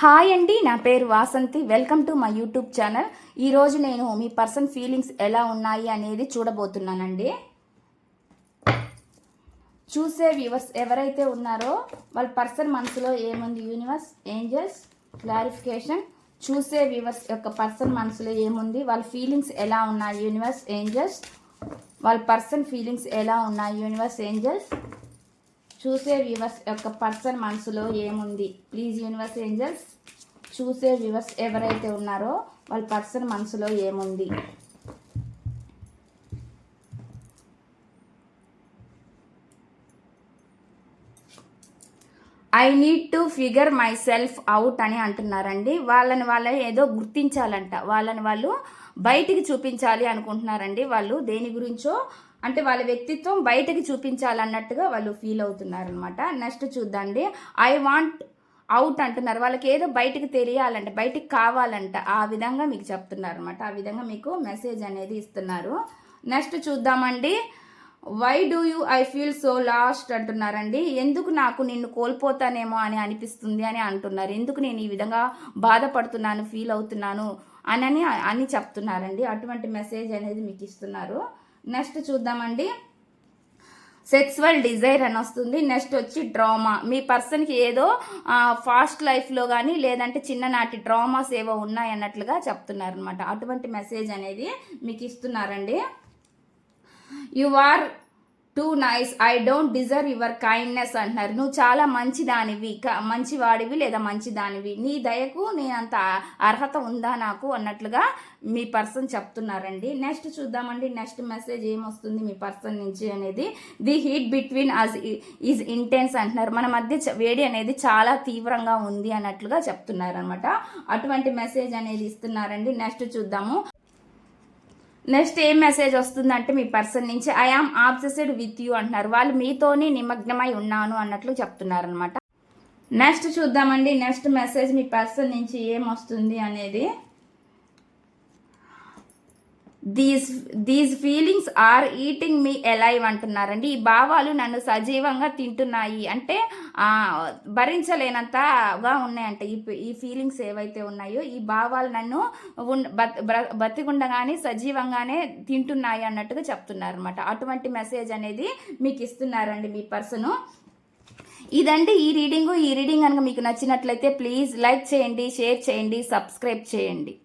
Hi అండి నా పేరు Vasanthi. Welcome to my YouTube channel. ఈరోజు నేను మీ పర్సన్ ఫీలింగ్స్ ఎలా ఉన్నాయి అనేది చూడబోతున్నానండి. చూసే వ్యూవర్స్ ఎవరైతే ఉన్నారో వాళ్ళ పర్సన్ మనసులో ఏముంది యూనివర్స్? ఏంజల్స్? క్లారిఫికేషన్. చూసే వ్యూవర్స్ యొక్క పర్సన్ మనసులో ఏముంది? వాళ్ళ ఫీలింగ్స్ ఎలా ఉన్నాయి యూనివర్స్? ఏంజల్స్? వాళ్ళ పర్సన్ ఫీలింగ్స్ ఎలా ఉన్నాయి యూనివర్స్? ఏంజల్స్? చూసే వ్యూవర్స్ యొక్క పర్సన్ మనసులో ఏముంది? ప్లీజ్ యూనివర్స్ ఏంజల్స్ చూసే వ్యూవర్స్ ఎవరైతే ఉన్నారో వాళ్ళ పర్సన్ మనసులో ఏముంది? I need to figure myself out అని అంటున్నారండి. వాళ్ళని వాళ్ళ ఏదో గుర్తించాలంట. వాళ్ళని వాళ్ళు బయటికి చూపించాలి అనుకుంటున్నారండి. వాళ్ళు దేని గురించో అంటే వాళ్ళ వ్యక్తిత్వం బయటకి చూపించాలన్నట్టుగా వాళ్ళు ఫీల్ అవుతున్నారనమాట నెక్స్ట్ చూద్దండి. ఐ వాంట్ అవుట్ అంటున్నారు. వాళ్ళకి ఏదో బయటికి తెలియాలంట బయటికి కావాలంట. ఆ విధంగా మీకు చెప్తున్నారు అనమాట ఆ విధంగా మీకు మెసేజ్ అనేది ఇస్తున్నారు. నెక్స్ట్ చూద్దామండి. Why do you I feel so lost అంటున్నారండి. ఎందుకు నాకు నిన్ను కోల్పోతానేమో అని అనిపిస్తుంది అని అంటున్నారు. ఎందుకు నేను ఈ విధంగా బాధపడుతున్నాను ఫీల్ అవుతున్నాను అని అని చెప్తున్నారండి. అటువంటి మెసేజ్ అనేది మీకు ఇస్తున్నారు. నెక్స్ట్ చూద్దామండి. సెక్స్వల్ డిజైర్ అని వస్తుంది. నెక్స్ట్ వచ్చి డ్రామా. మీ పర్సన్కి ఏదో ఫాస్ట్ లైఫ్లో కానీ లేదంటే చిన్ననాటి డ్రామాస్ ఏవో ఉన్నాయన్నట్లుగా చెప్తున్నారనమాట అటువంటి మెసేజ్ అనేది మీకు ఇస్తున్నారండి. You are too nice I don't deserve your kindness అంటున్నారు. నువ్వు చాలా మంచి దానివి మంచి వాడివి లేదా మంచి దానివి నీ దయకు నేనంత అర్హత ఉందా నాకు అన్నట్లుగా మీ పర్సన్ చెప్తున్నారండి. నెక్స్ట్ చూద్దామండి. నెక్స్ట్ మెసేజ్ ఏమొస్తుంది మీ పర్సన్ నుంచి అనేది. The heat between us is intense అంటున్నారు. మన మధ్య వేడి అనేది చాలా తీవ్రంగా ఉంది అన్నట్లుగా చెప్తున్నారు అనమాట అటువంటి మెసేజ్ అనేది ఇస్తున్నారండి. నెక్స్ట్ చూద్దాము. నెక్స్ట్ ఏం మెసేజ్ వస్తుందంటే మీ పర్సన్ నుంచి I am obsessed with you అంటున్నారు. వాళ్ళు మీతోనే నిమగ్నమై ఉన్నాను అన్నట్లు చెప్తున్నారు అనమాట నెక్స్ట్ చూద్దామండి. నెక్స్ట్ మెసేజ్ మీ పర్సన్ నుంచి ఏం వస్తుంది అనేది. These these feelings are eating me alive అంటున్నారండి. ఈ భావాలు నన్ను సజీవంగా తింటున్నాయి. అంటే భరించలేనంతగా ఉన్నాయంట ఈ ఈ ఫీలింగ్స్ ఏవైతే ఉన్నాయో ఈ భావాలు నన్ను బతికుండగానే సజీవంగానే తింటున్నాయి అన్నట్టుగా చెప్తున్నారు అనమాట అటువంటి మెసేజ్ అనేది మీకు ఇస్తున్నారండి మీ పర్సను ఇదండి ఈ రీడింగు ఈ రీడింగ్ కనుక మీకు నచ్చినట్లయితే ప్లీజ్ లైక్ చేయండి షేర్ చేయండి సబ్స్క్రైబ్ చేయండి.